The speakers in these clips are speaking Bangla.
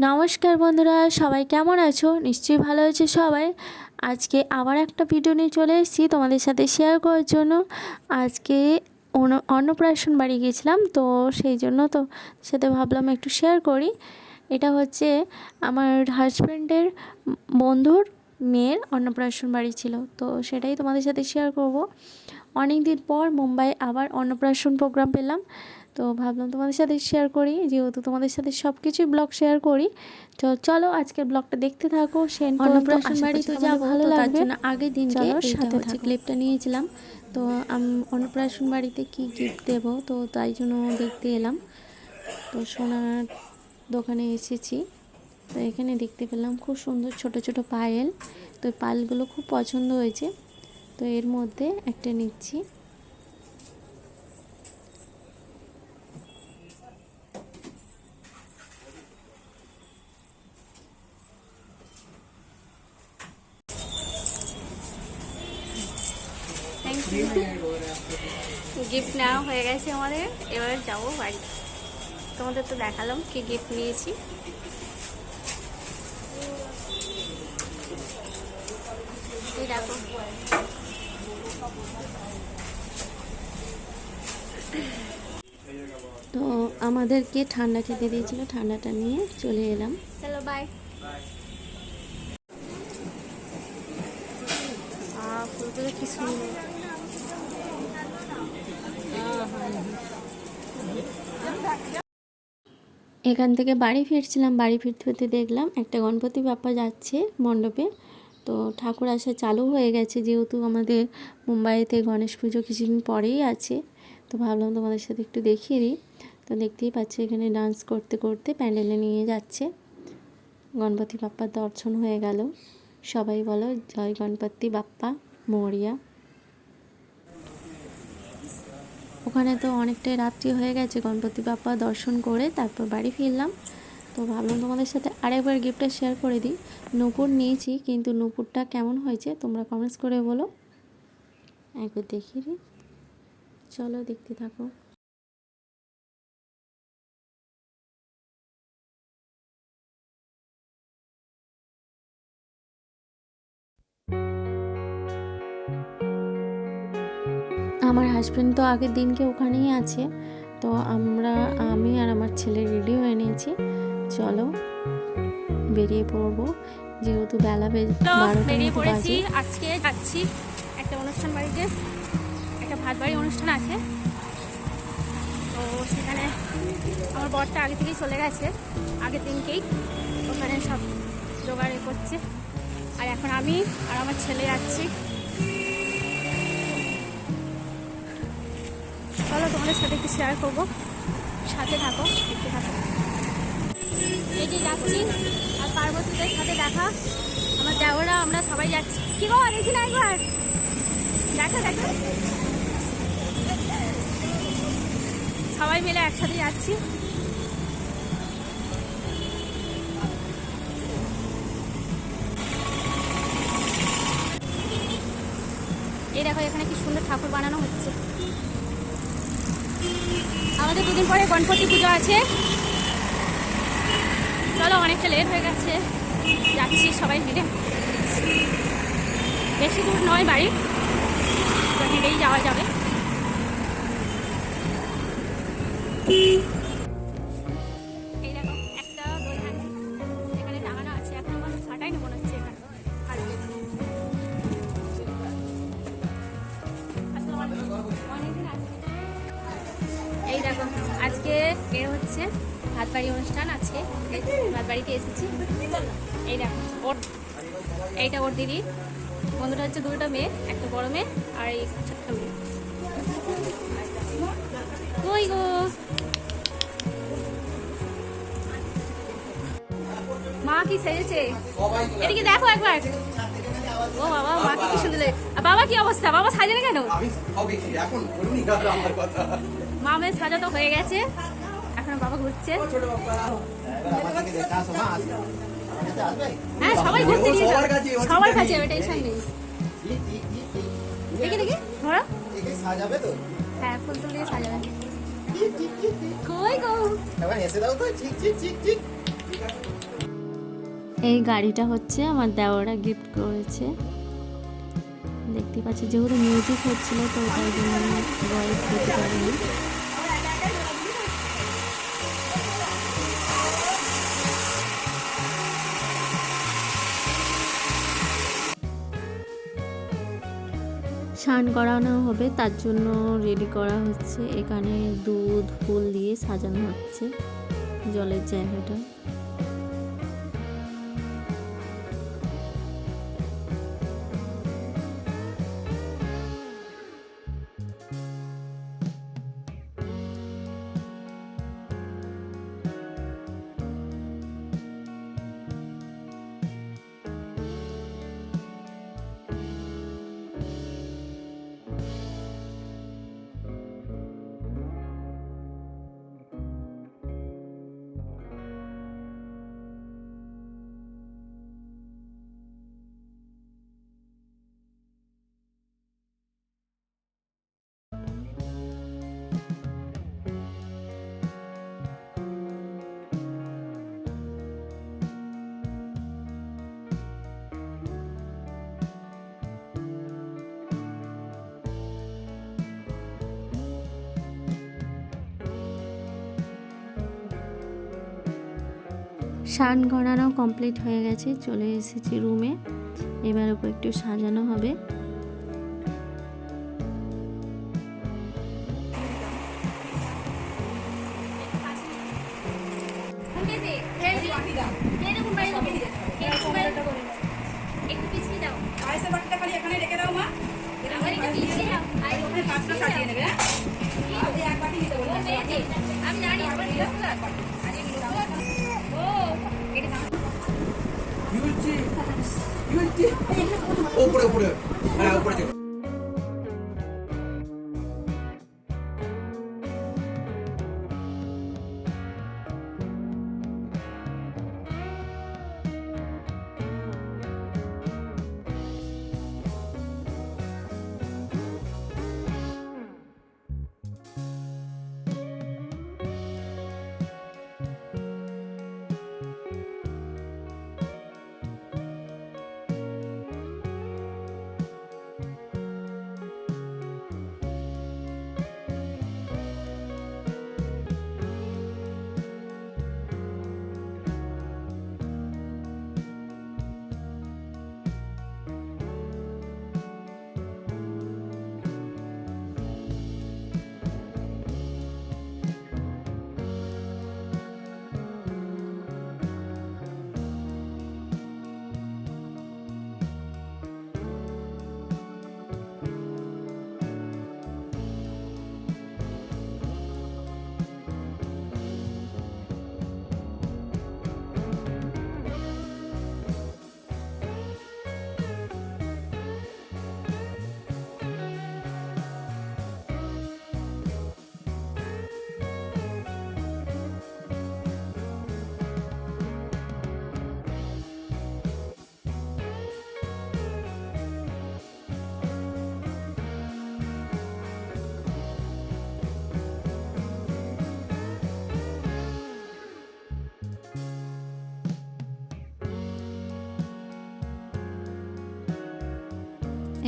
নমস্কার বন্ধুরা, সবাই কেমন আছো? নিশ্চয়ই ভালো আছে সবাই। আজকে আবার একটা ভিডিও নিয়ে চলে এসেছি তোমাদের সাথে শেয়ার করার জন্য। আজকে অন্ন- অন্নপ্রাশন বাড়ি গেছিলাম তো সেই জন্য তো সাথে ভাবলাম একটু শেয়ার করি। এটা হচ্ছে আমার হাজব্যান্ডের বন্ধুর মেয়ের অন্নপ্রাশন বাড়ি ছিল, তো সেটাই তোমাদের সাথে শেয়ার করব। অনেক দিন পর মুম্বাই আবার অন্নপ্রাশন প্রোগ্রাম পেলাম। তো ভাবলাম তোমাদের সাথে শেয়ার করি। যেহেতু তোমাদের সাথে সব কিছুই ব্লগ শেয়ার করি তো চলো আজকের ব্লগটা দেখতে থাকো অন্নপ্রাশন বাড়ি তো যা ভালো লাগবে আগের দিন চলো, সাথে হচ্ছে ক্লিপটা নিয়েছিলাম। তো আম- অন্নপ্রাশন বাড়িতে কি গিফট দেবো তো তাই জন্য দেখতে এলাম। তো সোনার দোকানে এসেছি। তো এখানে দেখতে পেলাম খুব সুন্দর ছোট ছোট পায়েল। তো পায়েলগুলো খুব পছন্দ হয়েছে। তো এর মধ্যে একটা নিচ্ছি। গিফট নেওয়া হয়ে গেছে আমাদের। এবার যাব বাড়ি। তোমাদের তো দেখালাম কি গিফট নিয়েছি। দেখো। তো আমাদেরকে ঠান্ডা খেতে দিয়েছিল ঠান্ডাটা নিয়ে চলে এলাম। চলো বাই ফুলগুলো কি সুন্দর। এখান থেকে বাড়ি ফিরছিলাম, বাড়ি ফিরতে ফিরতে দেখলাম একটা গণপতি বাপ্পা যাচ্ছে মণ্ডপে। তো ঠাকুর আসা চালু হয়ে গেছে, যেহেতু আমাদের মুম্বাইতে গণেশ পুজো কিছুদিন পরেই আছে, তো ভাবলাম তোমাদের সাথে একটু দেখিয়ে দিই। তো দেখতেই পাচ্ছ এখানে ডান্স করতে করতে প্যান্ডেলে নিয়ে যাচ্ছে। গণপতি বাপ্পার দর্শন হয়ে গেল। সবাই বলো, জয় গণপতি বাপ্পা, মরিয়া। ওখানে তো অনেকটাই রাত্রি হয়ে গেছে। গণপতি বাপ্পা দর্শন করে তারপর বাড়ি ফিরলাম। তো ভাবলাম তোমাদের সাথে আরেকবার গিফটটা শেয়ার করে দিই। নূপুর নিয়েছি, কিন্তু নূপুরটা কেমন হয়েছে তোমরা কমেন্টস করে বলো। একবার দিই। চলো দেখতে থাকো। আমার হাজব্যান্ড তো আগের দিনকে ওখানেই আছে। তো আমরা আমি আর আমার ছেলে রেডি হয়ে নিয়েছি। চলো বেরিয়ে পড়ব। যেহেতু বেলা বেজ- বেরিয়ে পড়েছি আজকে যাচ্ছি একটা অনুষ্ঠান বাড়িতে। একটা ভাত বাড়ি অনুষ্ঠান আছে। তো সেখানে আমার বরটা আগে থেকেই চলে গেছে আগের দিনকেই। ওখানে সব জোগাড় করছে। আর এখন আমি আর আমার ছেলে যাচ্ছি। চলো তোমাদের সাথে একটু শেয়ার করব। সাথে থাকো দেখতে থাকো। এই যে যাচ্ছি, আর পার্বতীদের সাথে দেখা। আমার দেওরা, আমরা সবাই যাচ্ছি। কি গো, দেখি না একবার। দেখো দেখো। সবাই মিলে একসাথে যাচ্ছি। এই দেখো, এখানে কি সুন্দর ঠাকুর বানানো হচ্ছে। আমাদের দুদিন পরে গণপতি পুজো আছে। চলো, অনেকটা লেট হয়ে গেছে। যাচ্ছি সবাই মিলে। বেশি দূর নয় বাড়ি। হেঁটেই যাওয়া যাবে। এই দেখো ওর এইটা ওর দিদি। বন্ধুটা হচ্ছে দুটো মেয়ে একটা বড় মেয়ে আর এই ছোট্ট মেয়ে। কই গো? মা কি সেজেছে? এদিকে দেখো একবার। ও বাবা মা কি সুন্দর বাবা কি অবস্থা? বাবা সাজে না কেন মামের সাজা তো হয়ে গেছে। এখন বাবা ঘুরছে। হ্যাঁ সবাই ঘুরতে নিয়ে সবার কাছে, ওর সবার কাছে। নেই। টেনশন নেই। দেখি দেখি। ধরো। সাজাবে তো। হ্যাঁ ফুল তুল দিয়ে সাজাবে। ঠিক ঠিক ঠিক ঠিক কই গো? এবার হেসে দাও তো ঠিক ঠিক ঠিক ঠিক এই গাড়িটা হচ্ছে আমার দেওয়ারা গিফট করেছে। দেখতে পাচ্ছি যেহেতু মিউজিক হচ্ছিল তো তাই জন্য আমি ভয়েস দিতে পারিনি। স্নান করানো হবে, তার জন্য রেডি করা হচ্ছে। এখানে দুধ, ফুল দিয়ে সাজানো হচ্ছে জলের জায়গাটা। শান গড়ানো কমপ্লিট হয়ে গেছে, চলে এসেছি রুমে। এবার ওকে একটু সাজানো হবে। একটু পিছিয়ে উপরে উপরে হ্যাঁ উপরে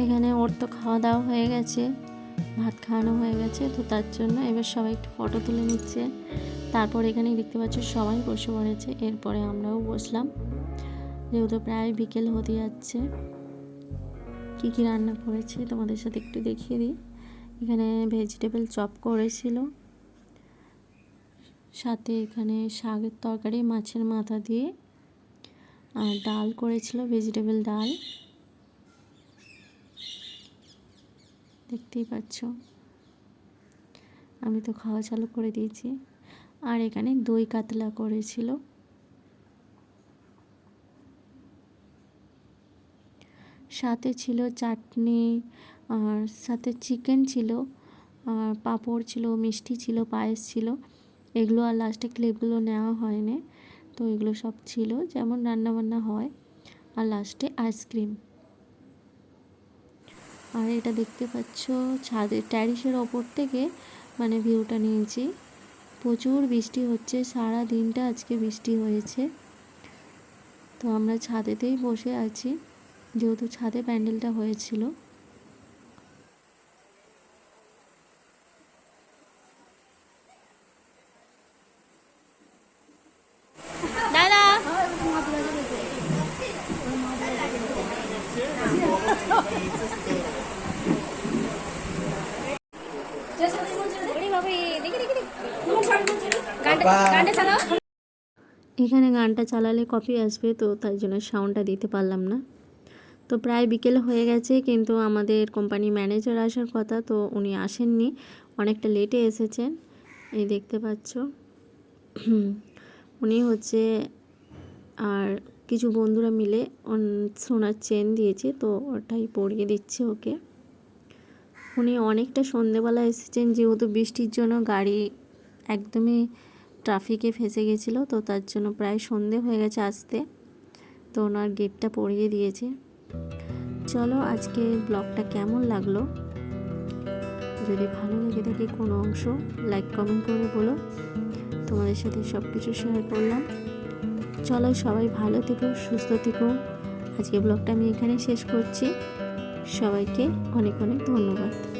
এখানে ওর তো খাওয়া দাওয়া হয়ে গেছে, ভাত খাওয়ানো হয়ে গেছে, তো তার জন্য এবার সবাই একটু ফটো তুলে নিচ্ছে। তারপর এখানে দেখতে পাচ্ছ সবাই বসে পড়েছে, এরপরে আমরাও বসলাম। যেহেতু প্রায় বিকেল হতে যাচ্ছে, কী কী রান্না করেছি তোমাদের সাথে একটু দেখিয়ে দিই। এখানে ভেজিটেবল চপ করেছিল, সাথে এখানে শাকের তরকারি, মাছের মাথা দিয়ে, আর ডাল করেছিল ভেজিটেবল ডাল। দেখতেই পাচ্ছ। আমি তো খাওয়া চালু করে দিয়েছি। আর এখানে দই কাতলা করেছিল। সাথে ছিল চাটনি, আর সাথে চিকেন ছিল, আর পাঁপড় ছিল, মিষ্টি ছিল, পায়েস ছিল। এগুলো আর লাস্টে ক্লিপগুলো নেওয়া হয়নি। তো এগুলো সব ছিল, যেমন রান্নাবান্না হয়। আর লাস্টে আইসক্রিম আর এটা দেখতে পাচ্ছ ছাদের ট্যারিসের ওপর থেকে মানে ভিউটা নিয়েছি। প্রচুর বৃষ্টি হচ্ছে, সারা দিনটা আজকে বৃষ্টি হয়েছে। তো আমরা ছাদেতেই বসে আছি, যেহেতু ছাদে প্যান্ডেলটা হয়েছিল দাদা ওরে বাবারে, দেখি, দেখি, দেখি। গানটা- গানটা চালাও এখানে গানটা চালালে কপি আসবে তো তাই জন্য সাউন্ডটা দিতে পারলাম না। তো প্রায় বিকেল হয়ে গেছে কিন্তু আমাদের কোম্পানি ম্যানেজার আসার কথা তো উনি আসেননি। অনেকটা লেটে এসেছেন, এই দেখতে পাচ্ছ। উনি হচ্ছে আর কিছু বন্ধুরা মিলে সোনার চেন দিয়েছে তো ওটাই পরিয়ে দিচ্ছে ওকে। উনি অনেকটা সন্ধেবেলা এসেছেন, যেহেতু বৃষ্টির জন্য গাড়ি একদমই ট্রাফিকে ফেসে গেছিল, তো তার জন্য প্রায় সন্ধে হয়ে গেছে আসতে। তো ওনার গেটটা পরিয়ে দিয়েছে। চলো আজকে ব্লগটা কেমন লাগল? যদি ভালো লেগে থাকে কোনো অংশ, লাইক, কমেন্ট করে বলো। তোমাদের সাথে সব কিছু শেয়ার করলাম। চলো সবাই ভালো থেকো, সুস্থ থেকো। আজকে ব্লগটা আমি এখানে শেষ করছি। সবাইকে অনেক অনেক ধন্যবাদ।